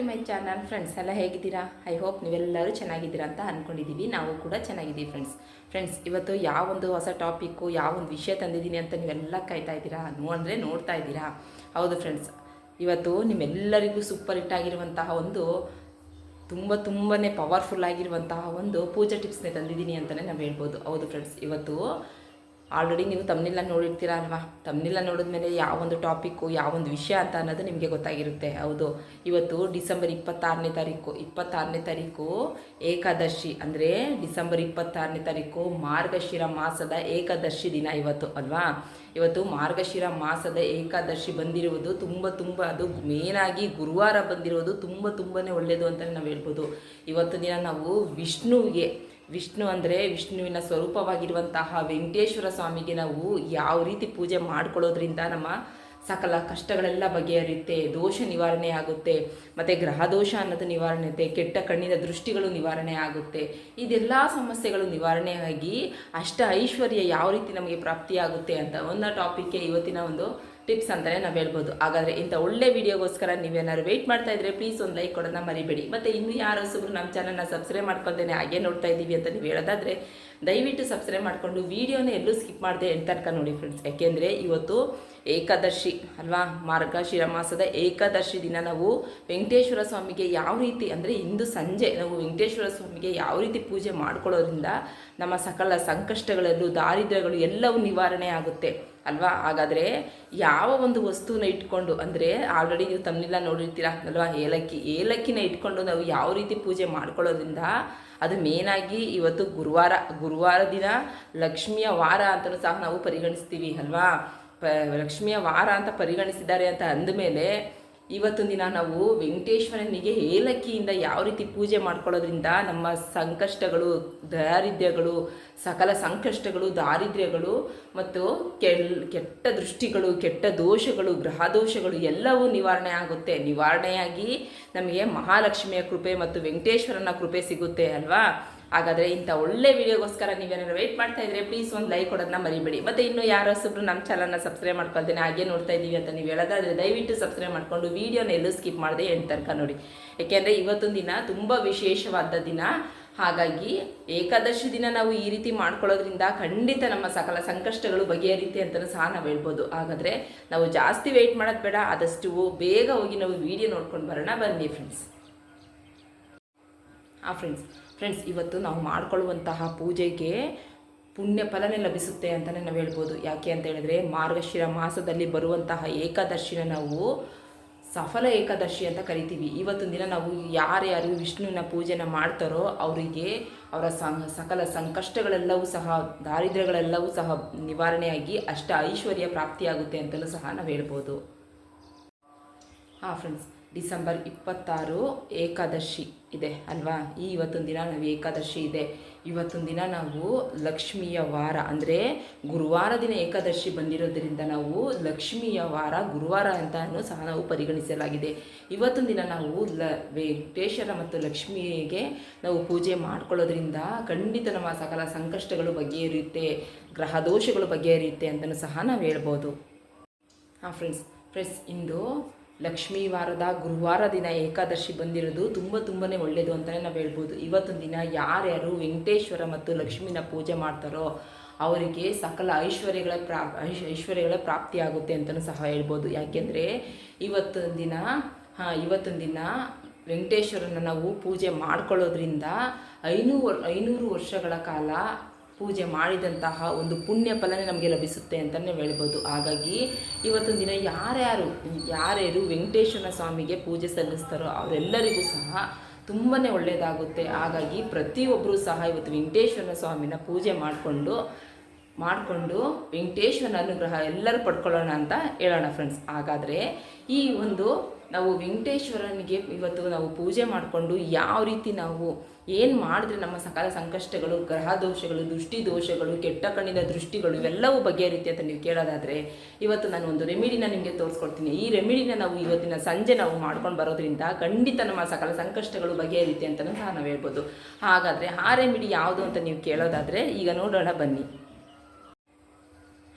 To my channel friends ಎಲ್ಲ ಹೇಗಿದ್ದೀರಾ? I hope ನೀವೆಲ್ಲರೂ ಚೆನ್ನಾಗಿದ್ದೀರಾ ಅಂತ ಅಂದ್ಕೊಂಡಿದ್ದೀವಿ ನಾವು ಕೂಡ ಚೆನ್ನಾಗಿದ್ದೀವಿ ಫ್ರೆಂಡ್ಸ್ ಫ್ರೆಂಡ್ಸ್ ಇವತ್ತು ಯಾವ ಒಂದು ಹೊಸ ಟಾಪಿಕ್ಕು ಯಾವೊಂದು ವಿಷಯ ತಂದಿದ್ದೀನಿ ಅಂತ ನೀವೆಲ್ಲ ಕಾಯ್ತಾ ಇದ್ದೀರಾ? ಅಂದರೆ ನೋಡ್ತಾ ಇದ್ದೀರಾ? ಹೌದು ಫ್ರೆಂಡ್ಸ್ ಇವತ್ತು ನಿಮ್ಮೆಲ್ಲರಿಗೂ ಸೂಪರ್ ಹಿಟ್ ಆಗಿರುವಂತಹ ಒಂದು, ತುಂಬ ತುಂಬಾ ಪವರ್ಫುಲ್ ಆಗಿರುವಂತಹ ಒಂದು ಪೂಜಾ ಟಿಪ್ಸ್ನೇ ತಂದಿದ್ದೀನಿ ಅಂತಲೇ ನಾವು ಹೇಳ್ಬೋದು. ಹೌದು ಫ್ರೆಂಡ್ಸ್ ಇವತ್ತು ಆಲ್ರೆಡಿ ನೀವು ತಮ್ಮನೆಲ್ಲ ನೋಡಿರ್ತೀರ ಅಲ್ವಾ ತಮ್ಮನೆಲ್ಲ ನೋಡಿದ್ಮೇಲೆ ಯಾವೊಂದು ಟಾಪಿಕ್ಕು ಯಾವೊಂದು ವಿಷಯ ಅಂತ ಅನ್ನೋದು ನಿಮಗೆ ಗೊತ್ತಾಗಿರುತ್ತೆ. ಹೌದು. ಇವತ್ತು ಡಿಸೆಂಬರ್ ಇಪ್ಪತ್ತಾರನೇ ತಾರೀಕು. ಇಪ್ಪತ್ತಾರನೇ ತಾರೀಕು ಏಕಾದಶಿ. ಅಂದರೆ ಡಿಸೆಂಬರ್ ಇಪ್ಪತ್ತಾರನೇ ತಾರೀಕು ಮಾರ್ಗಶಿರ ಮಾಸದ ಏಕಾದಶಿ ದಿನ ಇವತ್ತು, ಅಲ್ವಾ? ಇವತ್ತು ಮಾರ್ಗಶಿರ ಮಾಸದ ಏಕಾದಶಿ ಬಂದಿರುವುದು ತುಂಬ ತುಂಬ, ಅದು ಮೇನಾಗಿ ಗುರುವಾರ ಬಂದಿರೋದು ತುಂಬ ತುಂಬಾ ಒಳ್ಳೆಯದು ಅಂತಲೇ ನಾವು ಹೇಳ್ಬೋದು. ಇವತ್ತು ದಿನ ನಾವು ವಿಷ್ಣುವಿಗೆ ವಿಷ್ಣು ಅಂದರೆ ವಿಷ್ಣುವಿನ ಸ್ವರೂಪವಾಗಿರುವಂತಹ ವೆಂಕಟೇಶ್ವರ ಸ್ವಾಮಿಗೆ ನಾವು ಯಾವ ರೀತಿ ಪೂಜೆ ಮಾಡ್ಕೊಳ್ಳೋದ್ರಿಂದ ನಮ್ಮ ಸಕಲ ಕಷ್ಟಗಳೆಲ್ಲ ಬಗೆಹರಿಯುತ್ತೆ, ದೋಷ ನಿವಾರಣೆ ಆಗುತ್ತೆ, ಮತ್ತು ಗ್ರಹ ದೋಷ ಅನ್ನೋದು ನಿವಾರಣೆ ಆಗುತ್ತೆ, ಕೆಟ್ಟ ಕಣ್ಣಿನ ದೃಷ್ಟಿಗಳು ನಿವಾರಣೆ ಆಗುತ್ತೆ, ಇದೆಲ್ಲ ಸಮಸ್ಯೆಗಳು ನಿವಾರಣೆ ಆಗಿ ಅಷ್ಟ ಐಶ್ವರ್ಯ ಯಾವ ರೀತಿ ನಮಗೆ ಪ್ರಾಪ್ತಿಯಾಗುತ್ತೆ ಅಂತ ಒಂದು ಟಾಪಿಕ್ಗೆ ಇವತ್ತಿನ ಒಂದು ಟಿಪ್ಸ್ ಅಂತಲೇ ನಾವು ಹೇಳ್ಬೋದು. ಹಾಗಾದರೆ ಇಂಥ ಒಳ್ಳೆ ವಿಡಿಯೋಗೋಸ್ಕರ ನೀವೇನಾದ್ರು ವೆಯ್ಟ್ ಮಾಡ್ತಾ ಇದ್ರೆ ಪ್ಲೀಸ್ ಒಂದು ಲೈಕ್ ಕೊಡೋದನ್ನ ಮರಿಬೇಡಿ. ಮತ್ತು ಇನ್ನೂ ಯಾರು ಹೊಸಬ್ರು ನಮ್ಮ ಚಾನಲ್ನ ಸಬ್ಸ್ಕ್ರೈಬ್ ಮಾಡ್ಕೊಳ್ತೇನೆ ಹಾಗೆ ನೋಡ್ತಾ ಇದ್ದೀವಿ ಅಂತ ನೀವು ಹೇಳೋದಾದರೆ ದಯವಿಟ್ಟು ಸಬ್ಸ್ಕ್ರೈಬ್ ಮಾಡಿಕೊಂಡು ವೀಡಿಯೋನ ಎಲ್ಲೂ ಸ್ಕಿಪ್ ಮಾಡದೆ ಎಂತ ತನಕ ನೋಡಿ ಫ್ರೆಂಡ್ಸ್ ಯಾಕೆಂದರೆ ಇವತ್ತು ಏಕಾದಶಿ ಅಲ್ವಾ? ಮಾರ್ಗಶಿರ ಮಾಸದ ಏಕಾದಶಿ ದಿನ ನಾವು ವೆಂಕಟೇಶ್ವರ ಸ್ವಾಮಿಗೆ ಯಾವ ರೀತಿ ಅಂದರೆ ಇಂದು ಸಂಜೆ ನಾವು ವೆಂಕಟೇಶ್ವರ ಸ್ವಾಮಿಗೆ ಯಾವ ರೀತಿ ಪೂಜೆ ಮಾಡ್ಕೊಳ್ಳೋದ್ರಿಂದ ನಮ್ಮ ಸಕಲ ಸಂಕಷ್ಟಗಳಲ್ಲೂ ದಾರಿದ್ರ್ಯಗಳು ಎಲ್ಲವೂ ನಿವಾರಣೆ ಆಗುತ್ತೆ. ಅಲ್ವಾ? ಹಾಗಾದರೆ ಯಾವ ಒಂದು ವಸ್ತುವನ್ನ ಇಟ್ಕೊಂಡು, ಅಂದರೆ ಆಲ್ರೆಡಿ ನೀವು ತಮ್ಮನೆಲ್ಲ ನೋಡಿರ್ತೀರಾ ಅಲ್ವಾ? ಏಲಕ್ಕಿ, ಏಲಕ್ಕಿನ ಇಟ್ಕೊಂಡು ನಾವು ಯಾವ ರೀತಿ ಪೂಜೆ ಮಾಡ್ಕೊಳ್ಳೋದ್ರಿಂದ ಅದು ಮೇನಾಗಿ ಇವತ್ತು ಗುರುವಾರ ಗುರುವಾರ ದಿನ, ಲಕ್ಷ್ಮಿಯ ವಾರ ಅಂತಲೂ ಸಹ ನಾವು ಪರಿಗಣಿಸ್ತೀವಿ ಅಲ್ವಾ? ಲಕ್ಷ್ಮಿಯ ವಾರ ಅಂತ ಪರಿಗಣಿಸಿದ್ದಾರೆ ಅಂತ ಅಂದಮೇಲೆ ಇವತ್ತೊಂದು ದಿನ ನಾವು ವೆಂಕಟೇಶ್ವರನಿಗೆ ಏಲಕ್ಕಿಯಿಂದ ಯಾವ ರೀತಿ ಪೂಜೆ ಮಾಡ್ಕೊಳ್ಳೋದ್ರಿಂದ ನಮ್ಮ ಸಂಕಷ್ಟಗಳು, ದಾರಿದ್ರ್ಯಗಳು, ಸಕಲ ಸಂಕಷ್ಟಗಳು, ದಾರಿದ್ರ್ಯಗಳು ಮತ್ತು ಕೆಲ್, ಕೆಟ್ಟ ದೃಷ್ಟಿಗಳು, ಕೆಟ್ಟ ದೋಷಗಳು ಗ್ರಹ ದೋಷಗಳು ಎಲ್ಲವೂ ನಿವಾರಣೆ ಆಗುತ್ತೆ. ನಿವಾರಣೆಯಾಗಿ ನಮಗೆ ಮಹಾಲಕ್ಷ್ಮಿಯ ಕೃಪೆ ಮತ್ತು ವೆಂಕಟೇಶ್ವರನ ಕೃಪೆ ಸಿಗುತ್ತೆ ಅಲ್ವಾ? ಹಾಗಾದರೆ ಇಂಥ ಒಳ್ಳೆ ವಿಡಿಯೋಗೋಸ್ಕರ ನೀವೇನಾದ್ರು ವೇಟ್ ಮಾಡ್ತಾ ಇದ್ರೆ ಪ್ಲೀಸ್ ಒಂದು ಲೈಕ್ ಕೊಡೋದನ್ನ ಮರಿಬೇಡಿ. ಮತ್ತು ಇನ್ನು ಯಾರೋ ಸುಬ್ರು ನಮ್ಮ ಚಾನಲ್ನ ಸಬ್ಸ್ಕ್ರೈಬ್ ಮಾಡ್ಕೊಳ್ತೇನೆ, ಹಾಗೆ ನೋಡ್ತಾ ಇದ್ದೀವಿ ಅಂತ ನೀವು ಹೇಳೋದಾದರೆ ದಯವಿಟ್ಟು ಸಬ್ಸ್ಕ್ರೈಬ್ ಮಾಡಿಕೊಂಡು ವೀಡಿಯೋನ ಎಲ್ಲೂ ಸ್ಕಿಪ್ ಮಾಡದೆ ಎಂಟು ತನಕ ನೋಡಿ. ಯಾಕೆಂದರೆ ಇವತ್ತೊಂದು ದಿನ ತುಂಬ ವಿಶೇಷವಾದ ದಿನ. ಹಾಗಾಗಿ ಏಕಾದಶಿ ದಿನ ನಾವು ಈ ರೀತಿ ಮಾಡ್ಕೊಳ್ಳೋದ್ರಿಂದ ಖಂಡಿತ ನಮ್ಮ ಸಕಲ ಸಂಕಷ್ಟಗಳು ಬಗೆಹರಿಯುತ್ತೆ ಅಂತಲೂ ಸಹ ನಾವು ಹೇಳ್ಬೋದು. ಹಾಗಾದರೆ ನಾವು ಜಾಸ್ತಿ ವೆಯ್ಟ್ ಮಾಡೋದು ಬೇಡ, ಆದಷ್ಟು ಬೇಗ ಹೋಗಿ ನಾವು ವಿಡಿಯೋ ನೋಡ್ಕೊಂಡು ಬರೋಣ. ಬನ್ನಿ ಫ್ರೆಂಡ್ಸ್ ಹಾಂ ಫ್ರೆಂಡ್ಸ್ ಫ್ರೆಂಡ್ಸ್ ಇವತ್ತು ನಾವು ಮಾಡಿಕೊಳ್ಳುವಂತಹ ಪೂಜೆಗೆ ಪುಣ್ಯ ಫಲನೇ ಲಭಿಸುತ್ತೆ ಅಂತಲೇ ನಾವು ಹೇಳ್ಬೋದು. ಯಾಕೆ ಅಂತ ಹೇಳಿದ್ರೆ ಮಾರ್ಗಶಿರ ಮಾಸದಲ್ಲಿ ಬರುವಂತಹ ಏಕಾದಶಿನ ನಾವು ಸಫಲ ಏಕಾದಶಿ ಅಂತ ಕರಿತೀವಿ. ಇವತ್ತೊಂದು ದಿನ ನಾವು ಯಾರ್ಯಾರು ವಿಷ್ಣುವಿನ ಪೂಜೆನ ಮಾಡ್ತಾರೋ ಅವರಿಗೆ ಅವರ ಸಕಲ ಸಂಕಷ್ಟಗಳೆಲ್ಲವೂ ಸಹ, ದಾರಿದ್ರ್ಯಗಳೆಲ್ಲವೂ ಸಹ ನಿವಾರಣೆಯಾಗಿ ಅಷ್ಟ ಐಶ್ವರ್ಯ ಪ್ರಾಪ್ತಿಯಾಗುತ್ತೆ ಅಂತಲೂ ಸಹ ನಾವು ಹೇಳ್ಬೋದು. ಹಾಂ ಫ್ರೆಂಡ್ಸ್ ಡಿಸೆಂಬರ್ ಇಪ್ಪತ್ತಾರು ಏಕಾದಶಿ ಇದೆ, ಅಲ್ವಾ? ಈ ಇವತ್ತೊಂದು ದಿನ ನಾವು ಏಕಾದಶಿ ಇದೆ. ಇವತ್ತೊಂದು ದಿನ ನಾವು ಲಕ್ಷ್ಮಿಯ ವಾರ, ಅಂದರೆ ಗುರುವಾರ ದಿನ ಏಕಾದಶಿ ಬಂದಿರೋದರಿಂದ ನಾವು ಲಕ್ಷ್ಮಿಯ ವಾರ, ಗುರುವಾರ ಅಂತ ಸಹ ನಾವು ಪರಿಗಣಿಸಲಾಗಿದೆ. ಇವತ್ತೊಂದು ದಿನ ನಾವು ಲ ವೆಂಕಟೇಶ್ವರ ಮತ್ತು ಲಕ್ಷ್ಮಿಗೆ ನಾವು ಪೂಜೆ ಮಾಡ್ಕೊಳ್ಳೋದ್ರಿಂದ ಖಂಡಿತ ನಮ್ಮ ಸಕಲ ಸಂಕಷ್ಟಗಳು ಬಗೆಹರಿಯುತ್ತೆ, ಗ್ರಹ ದೋಷಗಳು ಬಗೆಹರಿಯುತ್ತೆ ಅಂತಲೂ ಸಹ ನಾವು ಹೇಳ್ಬೋದು. ಹಾಂ ಫ್ರೆಂಡ್ಸ್ ಫ್ರೆಂಡ್ಸ್ ಇಂದು ಲಕ್ಷ್ಮೀ ವಾರದ ಗುರುವಾರ ದಿನ ಏಕಾದಶಿ ಬಂದಿರೋದು ತುಂಬ ತುಂಬಾ ಒಳ್ಳೆಯದು ಅಂತಲೇ ನಾವು ಹೇಳ್ಬೋದು. ಇವತ್ತೊಂದು ದಿನ ಯಾರ್ಯಾರು ವೆಂಕಟೇಶ್ವರ ಮತ್ತು ಲಕ್ಷ್ಮಿನ ಪೂಜೆ ಮಾಡ್ತಾರೋ ಅವರಿಗೆ ಸಕಲ ಐಶ್ವರ್ಯಗಳ ಪ್ರಾ ಐಶ್ವರ್ಯಗಳ ಪ್ರಾಪ್ತಿಯಾಗುತ್ತೆ ಅಂತಲೂ ಸಹ ಹೇಳ್ಬೋದು. ಯಾಕೆಂದರೆ ಇವತ್ತೊಂದು ದಿನ, ಹಾಂ ಇವತ್ತೊಂದು ದಿನ ವೆಂಕಟೇಶ್ವರನ ನಾವು ಪೂಜೆ ಮಾಡ್ಕೊಳ್ಳೋದ್ರಿಂದ ಐನೂರು ಐನೂರು ವರ್ಷಗಳ ಕಾಲ ಪೂಜೆ ಮಾಡಿದಂತಹ ಒಂದು ಪುಣ್ಯ ಫಲನೇ ನಮಗೆ ಲಭಿಸುತ್ತೆ ಅಂತಲೇ ಹೇಳ್ಬೋದು. ಹಾಗಾಗಿ ಇವತ್ತೊಂದು ದಿನ ಯಾರ್ಯಾರು ಯಾರ್ಯಾರು ವೆಂಕಟೇಶ್ವರ ಸ್ವಾಮಿಗೆ ಪೂಜೆ ಸಲ್ಲಿಸ್ತಾರೋ ಅವರೆಲ್ಲರಿಗೂ ಸಹ ತುಂಬಾ ಒಳ್ಳೆಯದಾಗುತ್ತೆ ಹಾಗಾಗಿ ಪ್ರತಿಯೊಬ್ಬರೂ ಸಹ ಇವತ್ತು ವೆಂಕಟೇಶ್ವರ ಸ್ವಾಮಿನ ಪೂಜೆ ಮಾಡಿಕೊಂಡು ಮಾಡಿಕೊಂಡು ವೆಂಕಟೇಶ್ವರನ ಅನುಗ್ರಹ ಎಲ್ಲರೂ ಪಡ್ಕೊಳ್ಳೋಣ ಅಂತ ಹೇಳೋಣ ಫ್ರೆಂಡ್ಸ್ ಹಾಗಾದರೆ ಈ ಒಂದು ನಾವು ವೆಂಕಟೇಶ್ವರನಿಗೆ ಇವತ್ತು ನಾವು ಪೂಜೆ ಮಾಡಿಕೊಂಡು ಯಾವ ರೀತಿ ನಾವು ಏನು ಮಾಡಿದ್ರೆ ನಮ್ಮ ಸಕಾಲ ಸಂಕಷ್ಟಗಳು, ಗ್ರಹ ದೋಷಗಳು, ದೃಷ್ಟಿ ದೋಷಗಳು, ಕೆಟ್ಟ ಕಣ್ಣಿನ ದೃಷ್ಟಿಗಳು ಇವೆಲ್ಲವೂ ಬಗೆಹರಿಯುತ್ತೆ ಅಂತ ನೀವು ಕೇಳೋದಾದರೆ, ಇವತ್ತು ನಾನು ಒಂದು ರೆಮಿಡಿನ ನಿಮಗೆ ತೋರಿಸ್ಕೊಡ್ತೀನಿ. ಈ ರೆಮಿಡಿನ ನಾವು ಇವತ್ತಿನ ಸಂಜೆ ನಾವು ಮಾಡ್ಕೊಂಡು ಬರೋದ್ರಿಂದ ಖಂಡಿತ ನಮ್ಮ ಸಕಲ ಸಂಕಷ್ಟಗಳು ಬಗೆಹರಿಯುತ್ತೆ ಅಂತಲೂ ಸಹ ನಾವು ಹೇಳ್ಬೋದು. ಹಾಗಾದರೆ ಆ ರೆಮಿಡಿ ಯಾವುದು ಅಂತ ನೀವು ಕೇಳೋದಾದರೆ, ಈಗ ನೋಡೋಣ ಬನ್ನಿ.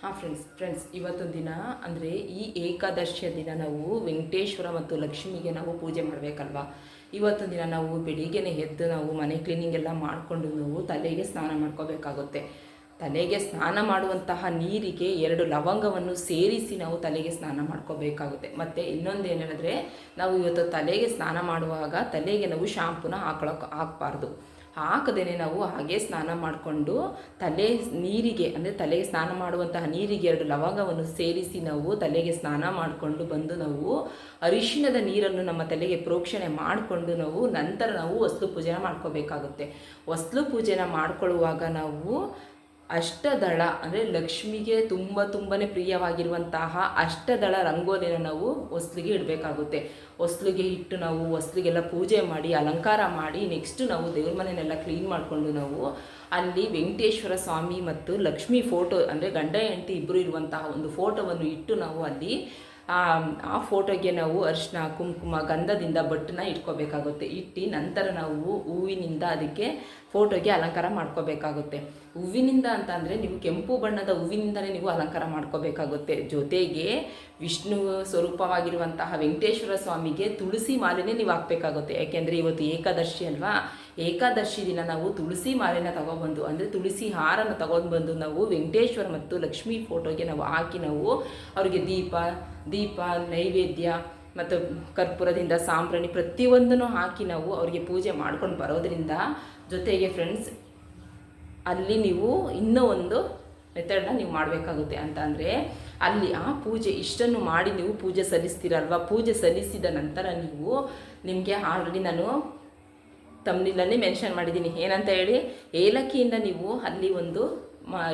ಹಾಂ ಫ್ರೆಂಡ್ಸ್ ಫ್ರೆಂಡ್ಸ್, ಇವತ್ತೊಂದು ದಿನ ಅಂದರೆ ಈ ಏಕಾದಶಿಯ ದಿನ ನಾವು ವೆಂಕಟೇಶ್ವರ ಮತ್ತು ಲಕ್ಷ್ಮಿಗೆ ನಾವು ಪೂಜೆ ಮಾಡಬೇಕಲ್ವಾ? ಇವತ್ತೊಂದು ದಿನ ನಾವು ಬೆಳಿಗ್ಗೆನೆ ಎದ್ದು ನಾವು ಮನೆ ಕ್ಲೀನಿಂಗ್ ಎಲ್ಲ ಮಾಡಿಕೊಂಡು ನಾವು ತಲೆಗೆ ಸ್ನಾನ ಮಾಡ್ಕೋಬೇಕಾಗುತ್ತೆ. ತಲೆಗೆ ಸ್ನಾನ ಮಾಡುವಂತಹ ನೀರಿಗೆ ಎರಡು ಲವಂಗವನ್ನು ಸೇರಿಸಿ ನಾವು ತಲೆಗೆ ಸ್ನಾನ ಮಾಡ್ಕೋಬೇಕಾಗುತ್ತೆ. ಮತ್ತು ಇನ್ನೊಂದು ಏನೇಳಿದ್ರೆ ನಾವು ಇವತ್ತು ತಲೆಗೆ ಸ್ನಾನ ಮಾಡುವಾಗ ತಲೆಗೆ ನಾವು ಶಾಂಪೂನ ಹಾಕೊಳಕ್ಕೆ ಹಾಕಬಾರ್ದು. ಹಾಕದೇನೆ ನಾವು ಹಾಗೆ ಸ್ನಾನ ಮಾಡಿಕೊಂಡು ತಲೆ ನೀರಿಗೆ, ಅಂದರೆ ತಲೆಗೆ ಸ್ನಾನ ಮಾಡುವಂತಹ ನೀರಿಗೆ ಎರಡು ಲವಂಗವನ್ನು ಸೇರಿಸಿ ನಾವು ತಲೆಗೆ ಸ್ನಾನ ಮಾಡಿಕೊಂಡು ಬಂದು ನಾವು ಅರಿಶಿಣದ ನೀರನ್ನು ನಮ್ಮ ತಲೆಗೆ ಪ್ರೋಕ್ಷಣೆ ಮಾಡಿಕೊಂಡು ನಾವು ನಂತರ ನಾವು ವಸ್ತು ಪೂಜೆನ ಮಾಡ್ಕೋಬೇಕಾಗುತ್ತೆ. ವಸ್ತು ಪೂಜೆನ ಮಾಡ್ಕೊಳ್ಳುವಾಗ ನಾವು ಅಷ್ಟದಳ ಅಂದರೆ ಲಕ್ಷ್ಮಿಗೆ ತುಂಬ ತುಂಬಾ ಪ್ರಿಯವಾಗಿರುವಂತಹ ಅಷ್ಟದಳ ರಂಗೋಲಿನ ನಾವು ಹೊಸ್ಲಿಗೆ ಇಡಬೇಕಾಗುತ್ತೆ. ಹೊಸ್ಲಿಗೆ ಇಟ್ಟು ನಾವು ಹೊಸ್ಲಿಗೆಲ್ಲ ಪೂಜೆ ಮಾಡಿ, ಅಲಂಕಾರ ಮಾಡಿ ನೆಕ್ಸ್ಟ್ ನಾವು ದೇವ್ರ ಮನೆಯನ್ನೆಲ್ಲ ಕ್ಲೀನ್ ಮಾಡಿಕೊಂಡು ನಾವು ಅಲ್ಲಿ ವೆಂಕಟೇಶ್ವರ ಸ್ವಾಮಿ ಮತ್ತು ಲಕ್ಷ್ಮಿ ಫೋಟೋ ಅಂದರೆ ಗಂಡ ಹೆಂಡತಿ ಇಬ್ಬರು ಇರುವಂತಹ ಒಂದು ಫೋಟೋವನ್ನು ಇಟ್ಟು ನಾವು ಅಲ್ಲಿ ಆ ಫೋಟೋಗೆ ನಾವು ಅರಿಶಿನ, ಕುಂಕುಮ, ಗಂಧದಿಂದ ಬಟ್ಟನ್ನ ಇಟ್ಕೋಬೇಕಾಗುತ್ತೆ. ಇಟ್ಟು ನಂತರ ನಾವು ಹೂವಿನಿಂದ ಅದಕ್ಕೆ ಫೋಟೋಗೆ ಅಲಂಕಾರ ಮಾಡ್ಕೋಬೇಕಾಗುತ್ತೆ. ಹೂವಿನಿಂದ ಅಂತ ಅಂದರೆ ನೀವು ಕೆಂಪು ಬಣ್ಣದ ಹೂವಿನಿಂದಲೇ ನೀವು ಅಲಂಕಾರ ಮಾಡ್ಕೋಬೇಕಾಗುತ್ತೆ. ಜೊತೆಗೆ ವಿಷ್ಣು ಸ್ವರೂಪವಾಗಿರುವಂತಹ ವೆಂಕಟೇಶ್ವರ ಸ್ವಾಮಿಗೆ ತುಳಸಿ ಮಾಲೆನೇ ನೀವು ಹಾಕಬೇಕಾಗುತ್ತೆ. ಯಾಕೆಂದರೆ ಇವತ್ತು ಏಕಾದಶಿ ಅಲ್ವಾ? ಏಕಾದಶಿ ದಿನ ನಾವು ತುಳಸಿ ಮಾಲೆನ ತಗೊಬಂದು ಅಂದರೆ ತುಳಸಿ ಹಾರನ ತಗೊಂಡು ಬಂದು ನಾವು ವೆಂಕಟೇಶ್ವರ ಮತ್ತು ಲಕ್ಷ್ಮೀ ಫೋಟೋಗೆ ನಾವು ಹಾಕಿ ನಾವು ಅವರಿಗೆ ದೀಪ ದೀಪ, ನೈವೇದ್ಯ ಮತ್ತು ಕರ್ಪೂರದಿಂದ ಸಾಂಬ್ರಾಣಿ ಪ್ರತಿಯೊಂದನ್ನು ಹಾಕಿ ನಾವು ಅವರಿಗೆ ಪೂಜೆ ಮಾಡ್ಕೊಂಡು ಬರೋದ್ರಿಂದ ಜೊತೆಗೆ ಫ್ರೆಂಡ್ಸ್ ಅಲ್ಲಿ ನೀವು ಇನ್ನೂ ಒಂದು ಮೆಥಡನ್ನ ನೀವು ಮಾಡಬೇಕಾಗುತ್ತೆ ಅಂತ ಅಂದರೆ ಅಲ್ಲಿ ಆ ಪೂಜೆ ಇಷ್ಟನ್ನು ಮಾಡಿ ನೀವು ಪೂಜೆ ಸಲ್ಲಿಸ್ತೀರಲ್ವ? ಪೂಜೆ ಸಲ್ಲಿಸಿದ ನಂತರ ನೀವು ನಿಮಗೆ ಆಲ್ರೆಡಿ ನಾನು ತಮ್ಮನಿಲ್ಲೇ ಮೆನ್ಷನ್ ಮಾಡಿದ್ದೀನಿ ಏನಂತ ಹೇಳಿ, ಏಲಕ್ಕಿಯಿಂದ ನೀವು ಅಲ್ಲಿ ಒಂದು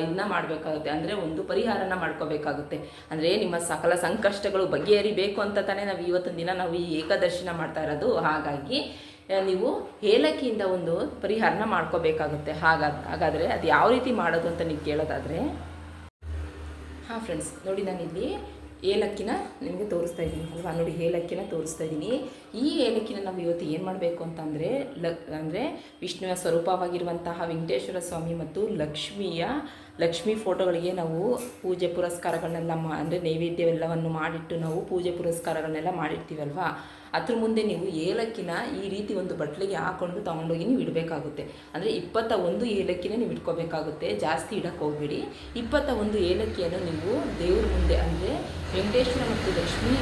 ಇದನ್ನ ಮಾಡಬೇಕಾಗುತ್ತೆ. ಅಂದರೆ ಒಂದು ಪರಿಹಾರನ ಮಾಡ್ಕೋಬೇಕಾಗುತ್ತೆ. ಅಂದರೆ ನಿಮ್ಮ ಸಕಲ ಸಂಕಷ್ಟಗಳು ಬಗೆಹರಿಬೇಕು ಅಂತ ತಾನೇ ನಾವು ಇವತ್ತೊಂದು ದಿನ ನಾವು ಈ ಏಕದರ್ಶನ ಮಾಡ್ತಾ ಇರೋದು. ಹಾಗಾಗಿ ನೀವು ಏಲಕ್ಕಿಯಿಂದ ಒಂದು ಪರಿಹಾರನ ಮಾಡ್ಕೋಬೇಕಾಗುತ್ತೆ. ಹಾಗಾದ ಹಾಗಾದರೆ ಅದು ಯಾವ ರೀತಿ ಮಾಡೋದು ಅಂತ ನೀವು ಕೇಳೋದಾದರೆ, ಹಾಂ ಫ್ರೆಂಡ್ಸ್ ನೋಡಿ ನಾನಿಲ್ಲಿ ಏಲಕ್ಕಿನ ನಿಮಗೆ ತೋರಿಸ್ತಾ ಇದ್ದೀನಿ ಅಲ್ವಾ? ನೋಡಿ, ಏಲಕ್ಕಿನ ತೋರಿಸ್ತಾ ಇದ್ದೀನಿ. ಈ ಏಲಕ್ಕಿನ ನಾವು ಇವತ್ತು ಏನು ಮಾಡಬೇಕು ಅಂತಂದರೆ ಲ ಅಂದರೆ ವಿಷ್ಣುವ ಸ್ವರೂಪವಾಗಿರುವಂತಹ ವೆಂಕಟೇಶ್ವರ ಸ್ವಾಮಿ ಮತ್ತು ಲಕ್ಷ್ಮಿಯ ಲಕ್ಷ್ಮಿ ಫೋಟೋಗಳಿಗೆ ನಾವು ಪೂಜೆ ಪುರಸ್ಕಾರಗಳನ್ನೆಲ್ಲ ಮಾ, ಅಂದರೆ ನೈವೇದ್ಯವೆಲ್ಲವನ್ನು ಮಾಡಿಟ್ಟು ನಾವು ಪೂಜೆ ಪುರಸ್ಕಾರಗಳನ್ನೆಲ್ಲ ಮಾಡಿರ್ತೀವಲ್ವಾ? ಅದ್ರ ಮುಂದೆ ನೀವು ಏಲಕ್ಕಿನ ಈ ರೀತಿ ಒಂದು ಬಟ್ಲಿಗೆ ಹಾಕ್ಕೊಂಡು ತೊಗೊಂಡೋಗಿ ನೀವು ಇಡಬೇಕಾಗುತ್ತೆ. ಅಂದರೆ ಇಪ್ಪತ್ತ ಒಂದು ಏಲಕ್ಕಿನ ನೀವು ಇಟ್ಕೋಬೇಕಾಗುತ್ತೆ. ಜಾಸ್ತಿ ಇಡಕ್ಕೆ ಹೋಗ್ಬೇಡಿ. ಇಪ್ಪತ್ತ ಒಂದು ಏಲಕ್ಕಿಯನ್ನು ನೀವು ದೇವ್ರ ಮುಂದೆ, ಅಂದರೆ ವೆಂಕಟೇಶ್ವರ ಮತ್ತು ಲಕ್ಷ್ಮೀ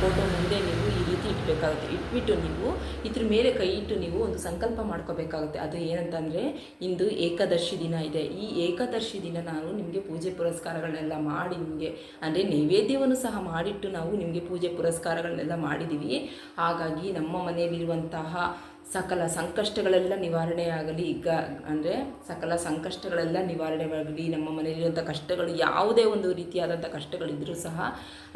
ಫೋಟೋ ಮುಂದೆ ನೀವು ಈ ರೀತಿ ಇಟ್ಬೇಕಾಗುತ್ತೆ. ಇಟ್ಬಿಟ್ಟು ನೀವು ಇದ್ರ ಮೇಲೆ ಕೈ ಇಟ್ಟು ನೀವು ಒಂದು ಸಂಕಲ್ಪ ಮಾಡ್ಕೋಬೇಕಾಗುತ್ತೆ. ಅದು ಏನಂತಂದರೆ, ಇಂದು ಏಕಾದಶಿ ದಿನ ಇದೆ. ಈ ಏಕಾದಶಿ ದಿನ ನಾನು ನಿಮಗೆ ಪೂಜೆ ಪುರಸ್ಕಾರಗಳನ್ನೆಲ್ಲ ಮಾಡಿ ನಿಮಗೆ, ಅಂದರೆ ನೈವೇದ್ಯವನ್ನು ಸಹ ಮಾಡಿಟ್ಟು ನಾವು ನಿಮಗೆ ಪೂಜೆ ಪುರಸ್ಕಾರಗಳನ್ನೆಲ್ಲ ಮಾಡಿದ್ದೀವಿ ಹಾಗಾಗಿ ನಮ್ಮ ಮನೆಯಲ್ಲಿರುವಂತಹ ಸಕಲ ಸಂಕಷ್ಟಗಳೆಲ್ಲ ನಿವಾರಣೆಯಾಗಲಿ. ಈಗ ಅಂದರೆ ಸಕಲ ಸಂಕಷ್ಟಗಳೆಲ್ಲ ನಿವಾರಣೆಯಾಗಲಿ. ನಮ್ಮ ಮನೆಯಲ್ಲಿರುವಂಥ ಕಷ್ಟಗಳು, ಯಾವುದೇ ಒಂದು ರೀತಿಯಾದಂಥ ಕಷ್ಟಗಳಿದ್ದರೂ ಸಹ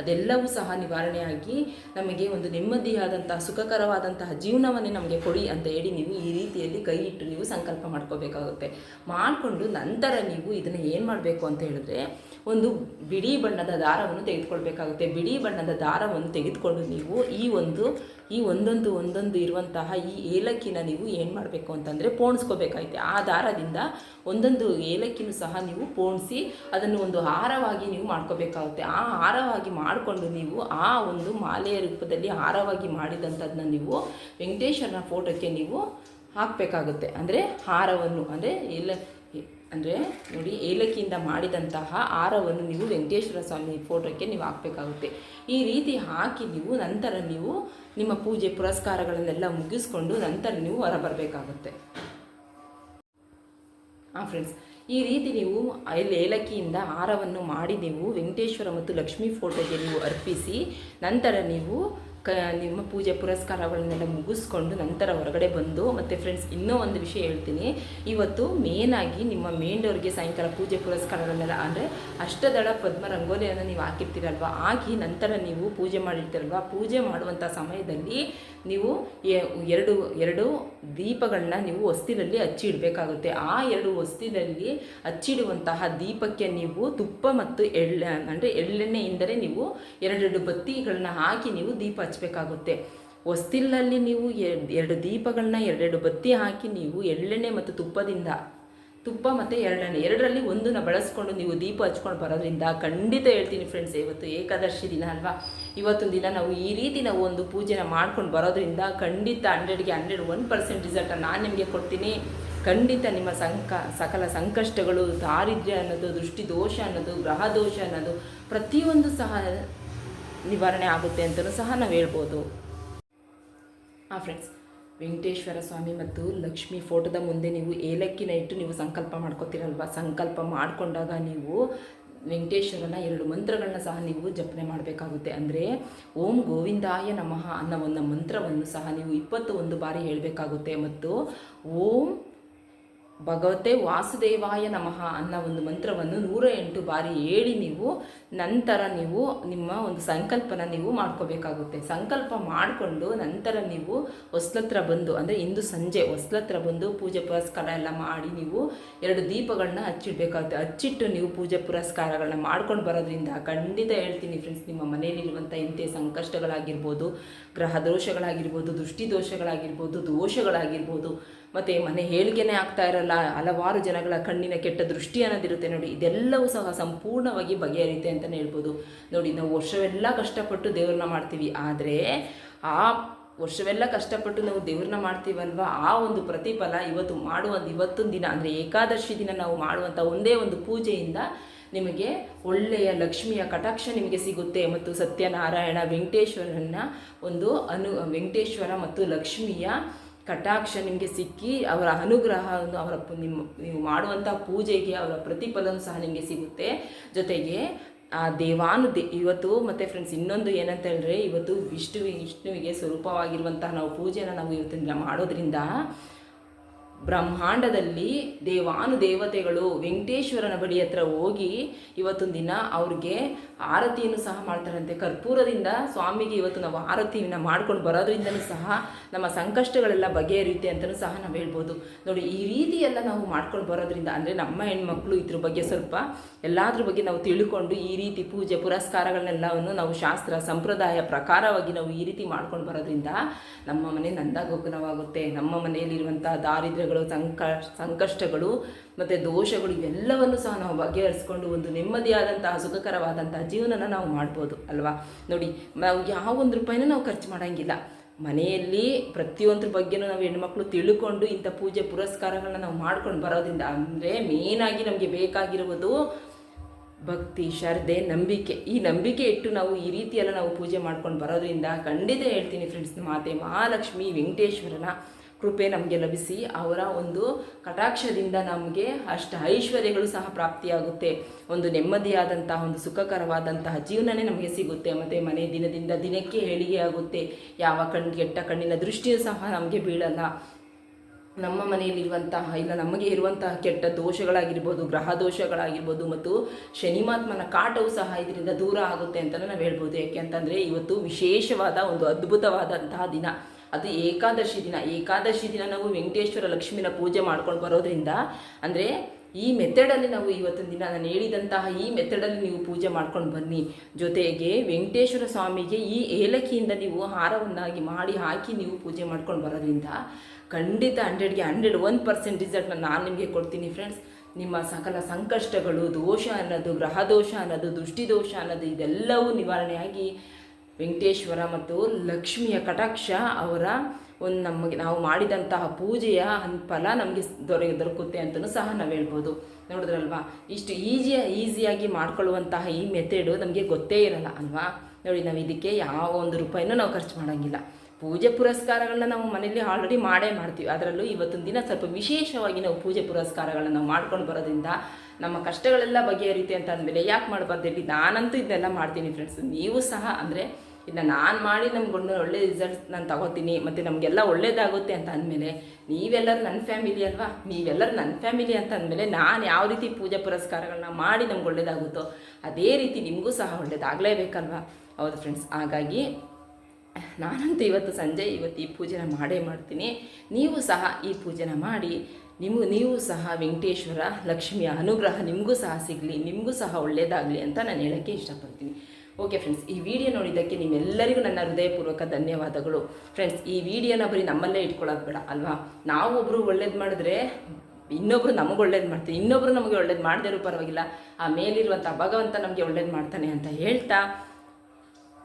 ಅದೆಲ್ಲವೂ ಸಹ ನಿವಾರಣೆಯಾಗಿ ನಮಗೆ ಒಂದು ನೆಮ್ಮದಿಯಾದಂತಹ ಸುಖಕರವಾದಂತಹ ಜೀವನವನ್ನೇ ನಮಗೆ ಕೊಡಿ ಅಂತ ಹೇಳಿ ನೀವು ಈ ರೀತಿಯಲ್ಲಿ ಕೈ ಇಟ್ಟು ನೀವು ಸಂಕಲ್ಪ ಮಾಡ್ಕೋಬೇಕಾಗುತ್ತೆ. ಮಾಡಿಕೊಂಡು ನಂತರ ನೀವು ಇದನ್ನು ಏನು ಮಾಡಬೇಕು ಅಂತ ಹೇಳಿದ್ರೆ ಒಂದು ಬಿಳಿ ಬಣ್ಣದ ದಾರವನ್ನು ತೆಗೆದುಕೊಳ್ಬೇಕಾಗುತ್ತೆ. ಬಿಳಿ ಬಣ್ಣದ ದಾರವನ್ನು ತೆಗೆದುಕೊಂಡು ನೀವು ಈ ಒಂದು ಈ ಒಂದೊಂದು ಒಂದೊಂದು ಇರುವಂತಹ ಈ ಏಲಕ್ಕಿನ ನೀವು ಏನು ಮಾಡಬೇಕು ಅಂತಂದರೆ ಪೋಣಿಸ್ಕೋಬೇಕಾಯ್ತೆ. ಆ ದಾರದಿಂದ ಒಂದೊಂದು ಏಲಕ್ಕಿನೂ ಸಹ ನೀವು ಪೋಣಿಸಿ ಅದನ್ನು ಒಂದು ಹಾರವಾಗಿ ನೀವು ಮಾಡ್ಕೋಬೇಕಾಗುತ್ತೆ. ಆ ಹಾರವಾಗಿ ಮಾಡಿಕೊಂಡು ನೀವು ಆ ಒಂದು ಮಾಲೆಯ ರೂಪದಲ್ಲಿ ಹಾರವಾಗಿ ಮಾಡಿದಂಥದ್ದನ್ನ ನೀವು ವೆಂಕಟೇಶ್ವರನ ಫೋಟೋಕ್ಕೆ ನೀವು ಹಾಕಬೇಕಾಗುತ್ತೆ. ಅಂದರೆ ಹಾರವನ್ನು, ಅಂದರೆ ಎಲ್ಲ ಅಂದರೆ ನೋಡಿ, ಏಲಕ್ಕಿಯಿಂದ ಮಾಡಿದಂತಹ ಹಾರವನ್ನು ನೀವು ವೆಂಕಟೇಶ್ವರ ಸ್ವಾಮಿ ಫೋಟೋಕ್ಕೆ ನೀವು ಹಾಕಬೇಕಾಗುತ್ತೆ. ಈ ರೀತಿ ಹಾಕಿ ನೀವು ನಂತರ ನೀವು ನಿಮ್ಮ ಪೂಜೆ ಪುರಸ್ಕಾರಗಳನ್ನೆಲ್ಲ ಮುಗಿಸ್ಕೊಂಡು ನಂತರ ನೀವು ಹೊರಬರಬೇಕಾಗುತ್ತೆ. ಹಾಂ ಫ್ರೆಂಡ್ಸ್, ಈ ರೀತಿ ನೀವು ಅಲ್ಲಿ ಏಲಕ್ಕಿಯಿಂದ ಹಾರವನ್ನು ಮಾಡಿ ನೀವು ವೆಂಕಟೇಶ್ವರ ಮತ್ತು ಲಕ್ಷ್ಮೀ ಫೋಟೋಗೆ ನೀವು ಅರ್ಪಿಸಿ ನಂತರ ನೀವು ಕ, ನಿಮ್ಮ ಪೂಜೆ ಪುರಸ್ಕಾರಗಳನ್ನೆಲ್ಲ ಮುಗಿಸ್ಕೊಂಡು ನಂತರ ಹೊರಗಡೆ ಬಂದು ಮತ್ತು ಫ್ರೆಂಡ್ಸ್ ಇನ್ನೂ ಒಂದು ವಿಷಯ ಹೇಳ್ತೀನಿ. ಇವತ್ತು ಮೇನಾಗಿ ನಿಮ್ಮ ಮೇಂಡವ್ರಿಗೆ ಸಾಯಂಕಾಲ ಪೂಜೆ ಪುರಸ್ಕಾರಗಳನ್ನೆಲ್ಲ ಅಂದರೆ ಅಷ್ಟದಳ ಪದ್ಮ ರಂಗೋಲಿಯನ್ನು ನೀವು ಹಾಕಿರ್ತೀರಲ್ವ? ಹಾಕಿ ನಂತರ ನೀವು ಪೂಜೆ ಮಾಡಿರ್ತೀರಲ್ವ? ಪೂಜೆ ಮಾಡುವಂಥ ಸಮಯದಲ್ಲಿ ನೀವು ಎರಡು ಎರಡು ದೀಪಗಳನ್ನ ನೀವು ಹೊಸ್ತಿಲಲ್ಲಿ ಹಚ್ಚಿಡಬೇಕಾಗುತ್ತೆ ಆ ಎರಡು ಹೊಸ್ತಿಲಲ್ಲಿ ಹಚ್ಚಿಡುವಂತಹ ದೀಪಕ್ಕೆ ನೀವು ತುಪ್ಪ ಮತ್ತು ಎಳ್ಳ, ಅಂದರೆ ಎಳ್ಳೆಣ್ಣೆಯಿಂದಲೇ ನೀವು ಎರಡೆರಡು ಬತ್ತಿಗಳನ್ನ ಹಾಕಿ ನೀವು ದೀಪ ಹಚ್ಚಬೇಕಾಗುತ್ತೆ. ಹೊಸ್ತಿಲಲ್ಲಿ ನೀವು ಎರಡು ದೀಪಗಳನ್ನ ಎರಡೆರಡು ಬತ್ತಿ ಹಾಕಿ ನೀವು ಎಳ್ಳೆಣ್ಣೆ ಮತ್ತು ತುಪ್ಪದಿಂದ ತುಪ್ಪ ಮತ್ತು ಎರಡೆಣ್ಣೆ ಎರಡರಲ್ಲಿ ಒಂದನ್ನ ಬಳಸ್ಕೊಂಡು ನೀವು ದೀಪ ಹಚ್ಕೊಂಡು ಬರೋದ್ರಿಂದ ಖಂಡಿತ ಹೇಳ್ತೀನಿ ಫ್ರೆಂಡ್ಸ್ ಇವತ್ತು ಏಕಾದಶಿ ದಿನ ಅಲ್ವಾ? ಇವತ್ತೊಂದು ದಿನ ನಾವು ಈ ರೀತಿ ನಾವು ಒಂದು ಪೂಜೆನ ಮಾಡ್ಕೊಂಡು ಬರೋದ್ರಿಂದ ಖಂಡಿತ ಹಂಡ್ರೆಡ್ಗೆ ಹಂಡ್ರೆಡ್ ಒನ್ ಪರ್ಸೆಂಟ್ ರಿಸಲ್ಟನ್ನು ನಾನು ನಿಮಗೆ ಕೊಡ್ತೀನಿ. ಖಂಡಿತ ನಿಮ್ಮ ಸಂಕ, ಸಕಲ ಸಂಕಷ್ಟಗಳು, ದಾರಿದ್ರ್ಯ ಅನ್ನೋದು, ದೃಷ್ಟಿ ದೋಷ ಅನ್ನೋದು, ಗ್ರಹ ದೋಷ ಅನ್ನೋದು ಪ್ರತಿಯೊಂದು ಸಹ ನಿವಾರಣೆ ಆಗುತ್ತೆ ಅಂತಲೂ ಸಹ ನಾವು ಹೇಳ್ಬೋದು. ಹಾಂ ಫ್ರೆಂಡ್ಸ್ ವೆಂಕಟೇಶ್ವರ ಸ್ವಾಮಿ ಮತ್ತು ಲಕ್ಷ್ಮಿ ಫೋಟೋದ ಮುಂದೆ ನೀವು ಏಲಕ್ಕಿನ ಇಟ್ಟು ನೀವು ಸಂಕಲ್ಪ ಮಾಡ್ಕೋತೀರಲ್ವ? ಸಂಕಲ್ಪ ಮಾಡಿಕೊಂಡಾಗ ನೀವು ವೆಂಕಟೇಶ್ವರನ ಎರಡು ಮಂತ್ರಗಳನ್ನ ಸಹ ನೀವು ಜಪನೆ ಮಾಡಬೇಕಾಗುತ್ತೆ. ಅಂದರೆ ಓಂ ಗೋವಿಂದಾಯ ನಮಃ ಅನ್ನೋ ಒಂದು ಮಂತ್ರವನ್ನು ಸಹ ನೀವು ಇಪ್ಪತ್ತು ಒಂದು ಬಾರಿ ಹೇಳಬೇಕಾಗುತ್ತೆ. ಮತ್ತು ಓಂ ಭಗವತೆ ವಾಸುದೇವಾಯ ನಮಃ ಅನ್ನೋ ಒಂದು ಮಂತ್ರವನ್ನು ನೂರ ಎಂಟು ಬಾರಿ ಹೇಳಿ ನೀವು, ನಂತರ ನೀವು ನಿಮ್ಮ ಒಂದು ಸಂಕಲ್ಪನ ನೀವು ಮಾಡ್ಕೋಬೇಕಾಗುತ್ತೆ. ಸಂಕಲ್ಪ ಮಾಡಿಕೊಂಡು ನಂತರ ನೀವು ಹೊಸ್ಲತ್ರ ಬಂದು, ಅಂದರೆ ಇಂದು ಸಂಜೆ ಹೊಸ್ಲತ್ರ ಬಂದು ಪೂಜೆ ಪುರಸ್ಕಾರ ಎಲ್ಲ ಮಾಡಿ ನೀವು ಎರಡು ದೀಪಗಳನ್ನ ಹಚ್ಚಿಡ್ಬೇಕಾಗುತ್ತೆ. ಹಚ್ಚಿಟ್ಟು ನೀವು ಪೂಜೆ ಪುರಸ್ಕಾರಗಳನ್ನ ಮಾಡ್ಕೊಂಡು ಬರೋದ್ರಿಂದ ಖಂಡಿತ ಹೇಳ್ತೀನಿ ಫ್ರೆಂಡ್ಸ್ ನಿಮ್ಮ ಮನೆಯಲ್ಲಿರುವಂಥ ಇಂಥ ಸಂಕಷ್ಟಗಳಾಗಿರ್ಬೋದು, ಗ್ರಹ ದೋಷಗಳಾಗಿರ್ಬೋದು, ದೃಷ್ಟಿ ದೋಷಗಳಾಗಿರ್ಬೋದು ದೋಷಗಳಾಗಿರ್ಬೋದು ಮತ್ತು ಮನೆ ಹೇಳಿಕೆನೇ ಆಗ್ತಾ ಇರಲ್ಲ, ಹಲವಾರು ಜನಗಳ ಕಣ್ಣಿನ ಕೆಟ್ಟ ದೃಷ್ಟಿ ಅನ್ನೋದಿರುತ್ತೆ ನೋಡಿ. ಇದೆಲ್ಲವೂ ಸಹ ಸಂಪೂರ್ಣವಾಗಿ ಬಗೆಹರಿಯುತ್ತೆ ಅಂತಲೇ ಹೇಳ್ಬೋದು. ನೋಡಿ, ನಾವು ವರ್ಷವೆಲ್ಲ ಕಷ್ಟಪಟ್ಟು ದೇವ್ರನ್ನ ಮಾಡ್ತೀವಿ. ಆದರೆ ಆ ವರ್ಷವೆಲ್ಲ ಕಷ್ಟಪಟ್ಟು ನಾವು ದೇವ್ರನ್ನ ಮಾಡ್ತೀವಲ್ವ? ಆ ಒಂದು ಪ್ರತಿಫಲ ಇವತ್ತು ಮಾಡುವಂಥ ಇವತ್ತೊಂದು ದಿನ ಅಂದರೆ ಏಕಾದಶಿ ದಿನ ನಾವು ಮಾಡುವಂಥ ಒಂದೇ ಒಂದು ಪೂಜೆಯಿಂದ ನಿಮಗೆ ಒಳ್ಳೆಯ ಲಕ್ಷ್ಮಿಯ ಕಟಾಕ್ಷ ನಿಮಗೆ ಸಿಗುತ್ತೆ. ಮತ್ತು ಸತ್ಯನಾರಾಯಣ ವೆಂಕಟೇಶ್ವರನ ಒಂದು ಅನು, ವೆಂಕಟೇಶ್ವರ ಮತ್ತು ಲಕ್ಷ್ಮಿಯ ಕಟಾಕ್ಷ ನಿಮಗೆ ಸಿಕ್ಕಿ ಅವರ ಅನುಗ್ರಹವನ್ನು ಅವರ ನಿಮ್ಮ ನೀವು ಮಾಡುವಂಥ ಪೂಜೆಗೆ ಅವರ ಪ್ರತಿಫಲನೂ ಸಹ ನಿಮಗೆ ಸಿಗುತ್ತೆ. ಜೊತೆಗೆ, ಆ, ದೇವಾನು ದೇ ಇವತ್ತು ಮತ್ತು ಫ್ರೆಂಡ್ಸ್ ಇನ್ನೊಂದು ಏನಂತ ಹೇಳಿದ್ರೆ, ಇವತ್ತು ವಿಷ್ಣು ವಿಷ್ಣುವಿಗೆ ಸ್ವರೂಪವಾಗಿರುವಂತಹ ನಾವು ಪೂಜೆಯನ್ನು ನಾವು ಇವತ್ತಿನ ಮಾಡೋದ್ರಿಂದ ಬ್ರಹ್ಮಾಂಡದಲ್ಲಿ ದೇವಾನು ದೇವತೆಗಳು ವೆಂಕಟೇಶ್ವರನ ಬಳಿ ಹತ್ರ ಹೋಗಿ ಇವತ್ತೊಂದು ದಿನ ಅವ್ರಿಗೆ ಆರತಿಯನ್ನು ಸಹ ಮಾಡ್ತಾರಂತೆ. ಕರ್ಪೂರದಿಂದ ಸ್ವಾಮಿಗೆ ಇವತ್ತು ನಾವು ಆರತಿಯನ್ನು ಮಾಡ್ಕೊಂಡು ಬರೋದ್ರಿಂದನೂ ಸಹ ನಮ್ಮ ಸಂಕಷ್ಟಗಳೆಲ್ಲ ಬಗೆಹರಿಯುತ್ತೆ ಅಂತಲೂ ಸಹ ನಾವು ಹೇಳ್ಬೋದು. ನೋಡಿ, ಈ ರೀತಿ ಎಲ್ಲ ನಾವು ಮಾಡ್ಕೊಂಡು ಬರೋದ್ರಿಂದ ಅಂದರೆ ನಮ್ಮ ಹೆಣ್ಮಕ್ಳು ಇದ್ರ ಬಗ್ಗೆ ಸ್ವಲ್ಪ ಎಲ್ಲದ್ರ ಬಗ್ಗೆ ನಾವು ತಿಳ್ಕೊಂಡು ಈ ರೀತಿ ಪೂಜೆ ಪುರಸ್ಕಾರಗಳನ್ನೆಲ್ಲವನ್ನು ನಾವು ಶಾಸ್ತ್ರ, ಸಂಪ್ರದಾಯ ಪ್ರಕಾರವಾಗಿ ನಾವು ಈ ರೀತಿ ಮಾಡ್ಕೊಂಡು ಬರೋದ್ರಿಂದ ನಮ್ಮ ಮನೆ ನಂದಾಗೋಗ್ನವಾಗುತ್ತೆ ನಮ್ಮ ಮನೆಯಲ್ಲಿರುವಂಥ ದಾರಿದ್ರ್ಯಗಳು ಸಂಕ, ಸಂಕಷ್ಟಗಳು ಮತ್ತು ದೋಷಗಳು ಇವೆಲ್ಲವನ್ನು ಸಹ ನಾವು ಬಗೆಹರಿಸ್ಕೊಂಡು ಒಂದು ನೆಮ್ಮದಿಯಾದಂತಹ, ಸುಖಕರವಾದಂತಹ ಜೀವನನ ನಾವು ಮಾಡ್ಬೋದು ಅಲ್ವಾ? ನೋಡಿ, ನಾವು ಯಾವ ಒಂದು ರೂಪಾಯಿನೂ ನಾವು ಖರ್ಚು ಮಾಡೋಂಗಿಲ್ಲ. ಮನೆಯಲ್ಲಿ ಪ್ರತಿಯೊಂದ್ರ ಬಗ್ಗೆನೂ ನಾವು ಹೆಣ್ಮಕ್ಳು ತಿಳ್ಕೊಂಡು ಇಂಥ ಪೂಜೆ ಪುರಸ್ಕಾರಗಳನ್ನ ನಾವು ಮಾಡ್ಕೊಂಡು ಬರೋದ್ರಿಂದ ಅಂದರೆ ಮೇಯ್ನಾಗಿ ನಮಗೆ ಬೇಕಾಗಿರುವುದು ಭಕ್ತಿ, ಶ್ರದ್ಧೆ, ನಂಬಿಕೆ. ಈ ನಂಬಿಕೆ ಇಟ್ಟು ನಾವು ಈ ರೀತಿಯೆಲ್ಲ ನಾವು ಪೂಜೆ ಮಾಡ್ಕೊಂಡು ಬರೋದ್ರಿಂದ ಖಂಡಿತ ಹೇಳ್ತೀನಿ ಫ್ರೆಂಡ್ಸ್ ಮಾತೆ ಮಹಾಲಕ್ಷ್ಮಿ, ವೆಂಕಟೇಶ್ವರನ ಕೃಪೆ ನಮಗೆ ಲಭಿಸಿ, ಅವರ ಒಂದು ಕಟಾಕ್ಷದಿಂದ ನಮಗೆ ಅಷ್ಟ ಐಶ್ವರ್ಯಗಳು ಸಹ ಪ್ರಾಪ್ತಿಯಾಗುತ್ತೆ. ಒಂದು ನೆಮ್ಮದಿಯಾದಂತಹ, ಒಂದು ಸುಖಕರವಾದಂತಹ ಜೀವನನೇ ನಮಗೆ ಸಿಗುತ್ತೆ. ಮತ್ತು ಮನೆ ದಿನದಿಂದ ದಿನಕ್ಕೆ ಹೇಳಿಗೆ ಆಗುತ್ತೆ. ಯಾವ ಕಣ್ಣು, ಕೆಟ್ಟ ಕಣ್ಣಿನ ದೃಷ್ಟಿಯೂ ಸಹ ನಮಗೆ ಬೀಳಲ್ಲ. ನಮ್ಮ ಮನೆಯಲ್ಲಿರುವಂತಹ, ಇಲ್ಲ ನಮಗೆ ಇರುವಂತಹ ಕೆಟ್ಟ ದೋಷಗಳಾಗಿರ್ಬೋದು, ಗ್ರಹ ದೋಷಗಳಾಗಿರ್ಬೋದು, ಮತ್ತು ಶನಿಮಾತ್ಮನ ಕಾಟವು ಸಹ ಇದರಿಂದ ದೂರ ಆಗುತ್ತೆ ಅಂತಲೇ ನಾವು ಹೇಳ್ಬೋದು. ಯಾಕೆ ಅಂತಂದರೆ, ಇವತ್ತು ವಿಶೇಷವಾದ, ಒಂದು ಅದ್ಭುತವಾದಂತಹ ದಿನ. ಅದು ಏಕಾದಶಿ ದಿನ. ಏಕಾದಶಿ ದಿನ ನಾವು ವೆಂಕಟೇಶ್ವರ ಲಕ್ಷ್ಮಿನ ಪೂಜೆ ಮಾಡ್ಕೊಂಡು ಬರೋದ್ರಿಂದ ಅಂದರೆ ಈ ಮೆಥಡಲ್ಲಿ ನಾವು ಇವತ್ತಿನ ದಿನ ನಾನು ಹೇಳಿದಂತಹ ಈ ಮೆಥಡಲ್ಲಿ ನೀವು ಪೂಜೆ ಮಾಡ್ಕೊಂಡು ಬನ್ನಿ. ಜೊತೆಗೆ ವೆಂಕಟೇಶ್ವರ ಸ್ವಾಮಿಗೆ ಈ ಏಲಕ್ಕಿಯಿಂದ ನೀವು ಹಾರವನ್ನಾಗಿ ಮಾಡಿ ಹಾಕಿ ನೀವು ಪೂಜೆ ಮಾಡ್ಕೊಂಡು ಬರೋದ್ರಿಂದ ಖಂಡಿತ ಹಂಡ್ರೆಡ್ಗೆ ಹಂಡ್ರೆಡ್ ಒನ್ ಪರ್ಸೆಂಟ್ ರಿಸಲ್ಟ್ನ ನಾನು ನಿಮಗೆ ಕೊಡ್ತೀನಿ ಫ್ರೆಂಡ್ಸ್. ನಿಮ್ಮ ಸಕಲ ಸಂಕಷ್ಟಗಳು, ದೋಷ ಅನ್ನೋದು ಗ್ರಹ ದೋಷ ಅನ್ನೋದು ದೃಷ್ಟಿ ದೋಷ ಅನ್ನೋದು ಇದೆಲ್ಲವೂ ನಿವಾರಣೆಯಾಗಿ ವೆಂಕಟೇಶ್ವರ ಮತ್ತು ಲಕ್ಷ್ಮಿಯ ಕಟಾಕ್ಷ ಅವರ ಒಂದು ನಮಗೆ ನಾವು ಮಾಡಿದಂತಹ ಪೂಜೆಯ ಫಲ ನಮಗೆ ದೊರೆ ದೊರಕುತ್ತೆ ಅಂತಲೂ ಸಹ ನಾವು ಹೇಳ್ಬೋದು. ನೋಡಿದ್ರಲ್ವಾ? ಇಷ್ಟು ಈಜಿಯ ಈಸಿಯಾಗಿ ಮಾಡ್ಕೊಳ್ಳುವಂತಹ ಈ ಮೆಥಡು ನಮಗೆ ಗೊತ್ತೇ ಇರಲ್ಲ ಅಲ್ವಾ? ನೋಡಿ, ನಾವು ಇದಕ್ಕೆ ಯಾವ ಒಂದು ರೂಪಾಯಿನೂ ನಾವು ಖರ್ಚು ಮಾಡೋಂಗಿಲ್ಲ. ಪೂಜೆ ಪುರಸ್ಕಾರಗಳನ್ನ ನಾವು ಮನೆಯಲ್ಲಿ ಆಲ್ರೆಡಿ ಮಾಡೇ ಮಾಡ್ತೀವಿ. ಅದರಲ್ಲೂ ಇವತ್ತೊಂದು ದಿನ ಸ್ವಲ್ಪ ವಿಶೇಷವಾಗಿ ನಾವು ಪೂಜೆ ಪುರಸ್ಕಾರಗಳನ್ನ ನಾವು ಮಾಡ್ಕೊಂಡು ಬರೋದ್ರಿಂದ ನಮ್ಮ ಕಷ್ಟಗಳೆಲ್ಲ ಬಗೆಹರಿಯುತ್ತೆ ಅಂತ ಅಂದಮೇಲೆ ಯಾಕೆ ಮಾಡಬಾರ್ದು ಹೇಳಿ? ನಾನಂತೂ ಇದನ್ನೆಲ್ಲ ಮಾಡ್ತೀನಿ ಫ್ರೆಂಡ್ಸ್ ನೀವು ಸಹ ಅಂದರೆ ಇದನ್ನ ನಾನು ಮಾಡಿ ನಮ್ಗೆ ಒಂದು ಒಳ್ಳೆ ರಿಸಲ್ಟ್ ನಾನು ತಗೋತೀನಿ, ಮತ್ತು ನಮಗೆಲ್ಲ ಒಳ್ಳೇದಾಗುತ್ತೆ ಅಂತ ಅಂದಮೇಲೆ ನೀವೆಲ್ಲರೂ ನನ್ನ ಫ್ಯಾಮಿಲಿ ಅಲ್ವಾ? ನೀವೆಲ್ಲರೂ ನನ್ನ ಫ್ಯಾಮಿಲಿ ಅಂತ ಅಂದಮೇಲೆ ನಾನು ಯಾವ ರೀತಿ ಪೂಜೆ ಪುರಸ್ಕಾರಗಳನ್ನ ಮಾಡಿ ನಮ್ಗೆ ಒಳ್ಳೇದಾಗುತ್ತೋ ಅದೇ ರೀತಿ ನಿಮಗೂ ಸಹ ಒಳ್ಳೇದಾಗಲೇಬೇಕಲ್ವಾ? ಹೌದು ಫ್ರೆಂಡ್ಸ್ ಹಾಗಾಗಿ ನಾನಂತೂ ಇವತ್ತು ಸಂಜೆ ಇವತ್ತು ಈ ಪೂಜೆನ ಮಾಡೇ ಮಾಡ್ತೀನಿ. ನೀವು ಸಹ ಈ ಪೂಜೆನ ಮಾಡಿ ನಿಮಗೂ ನೀವು ಸಹ ವೆಂಕಟೇಶ್ವರ ಲಕ್ಷ್ಮಿಯ ಅನುಗ್ರಹ ನಿಮಗೂ ಸಹ ಸಿಗಲಿ, ನಿಮಗೂ ಸಹ ಒಳ್ಳೆಯದಾಗಲಿ ಅಂತ ನಾನು ಹೇಳೋಕ್ಕೆ ಇಷ್ಟಪಡ್ತೀನಿ. ಓಕೆ ಫ್ರೆಂಡ್ಸ್ ಈ ವಿಡಿಯೋ ನೋಡಿದ್ದಕ್ಕೆ ನಿಮ್ಮೆಲ್ಲರಿಗೂ ನನ್ನ ಹೃದಯಪೂರ್ವಕ ಧನ್ಯವಾದಗಳು. ಫ್ರೆಂಡ್ಸ್ ಈ ವಿಡಿಯೋನ ಬರೀ ನಮ್ಮಲ್ಲೇ ಇಟ್ಕೊಳ್ಳೋದು ಬೇಡ, ಅಲ್ವಾ? ನಾವು ಒಬ್ಬರು ಒಳ್ಳೇದು ಮಾಡಿದ್ರೆ ಇನ್ನೊಬ್ರು ನಮಗೆ ಒಳ್ಳೇದು ಮಾಡ್ತೀವಿ. ಇನ್ನೊಬ್ರು ನಮಗೆ ಒಳ್ಳೇದು ಮಾಡದೇ ಪರವಾಗಿಲ್ಲ. ಆ ಮೇಲಿರುವಂಥ ಭಗವಂತ ನಮಗೆ ಒಳ್ಳೇದು ಮಾಡ್ತಾನೆ ಅಂತ ಹೇಳ್ತಾ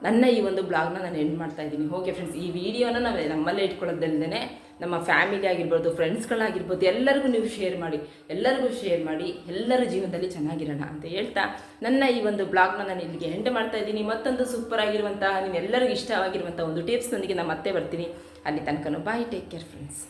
ನನ್ನ ಈ ಒಂದು ಬ್ಲಾಗ್ನ ನಾನು ಎಂಡ್ ಮಾಡ್ತಾ ಇದ್ದೀನಿ. ಓಕೆ ಫ್ರೆಂಡ್ಸ್ ಈ ವಿಡಿಯೋನ ನಾವು ನಮ್ಮಲ್ಲೇ ಇಟ್ಕೊಳ್ಳೋದಲ್ಲದೇ ನಮ್ಮ ಫ್ಯಾಮಿಲಿ ಆಗಿರ್ಬೋದು ಫ್ರೆಂಡ್ಸ್ಗಳಾಗಿರ್ಬೋದು ಎಲ್ಲರಿಗೂ ನೀವು ಶೇರ್ ಮಾಡಿ, ಎಲ್ಲರಿಗೂ ಶೇರ್ ಮಾಡಿ, ಎಲ್ಲರ ಜೀವನದಲ್ಲಿ ಚೆನ್ನಾಗಿರೋಣ ಅಂತ ಹೇಳ್ತಾ ನನ್ನ ಈ ಒಂದು ಬ್ಲಾಗ್ನ ನಾನು ಇಲ್ಲಿಗೆ ಎಂಡ್ ಮಾಡ್ತಾ ಇದ್ದೀನಿ. ಮತ್ತೊಂದು ಸೂಪರ್ ಆಗಿರುವಂತಹ ನಿಮ್ಮೆಲ್ಲರಿಗೂ ಇಷ್ಟವಾಗಿರುವಂಥ ಒಂದು ಟಿಪ್ಸ್ನೊಂದಿಗೆ ನಾನು ಮತ್ತೆ ಬರ್ತೀನಿ. ಅಲ್ಲಿ ತನಕನೂ ಬಾಯ್ ಟೇಕ್ ಕೇರ್ ಫ್ರೆಂಡ್ಸ್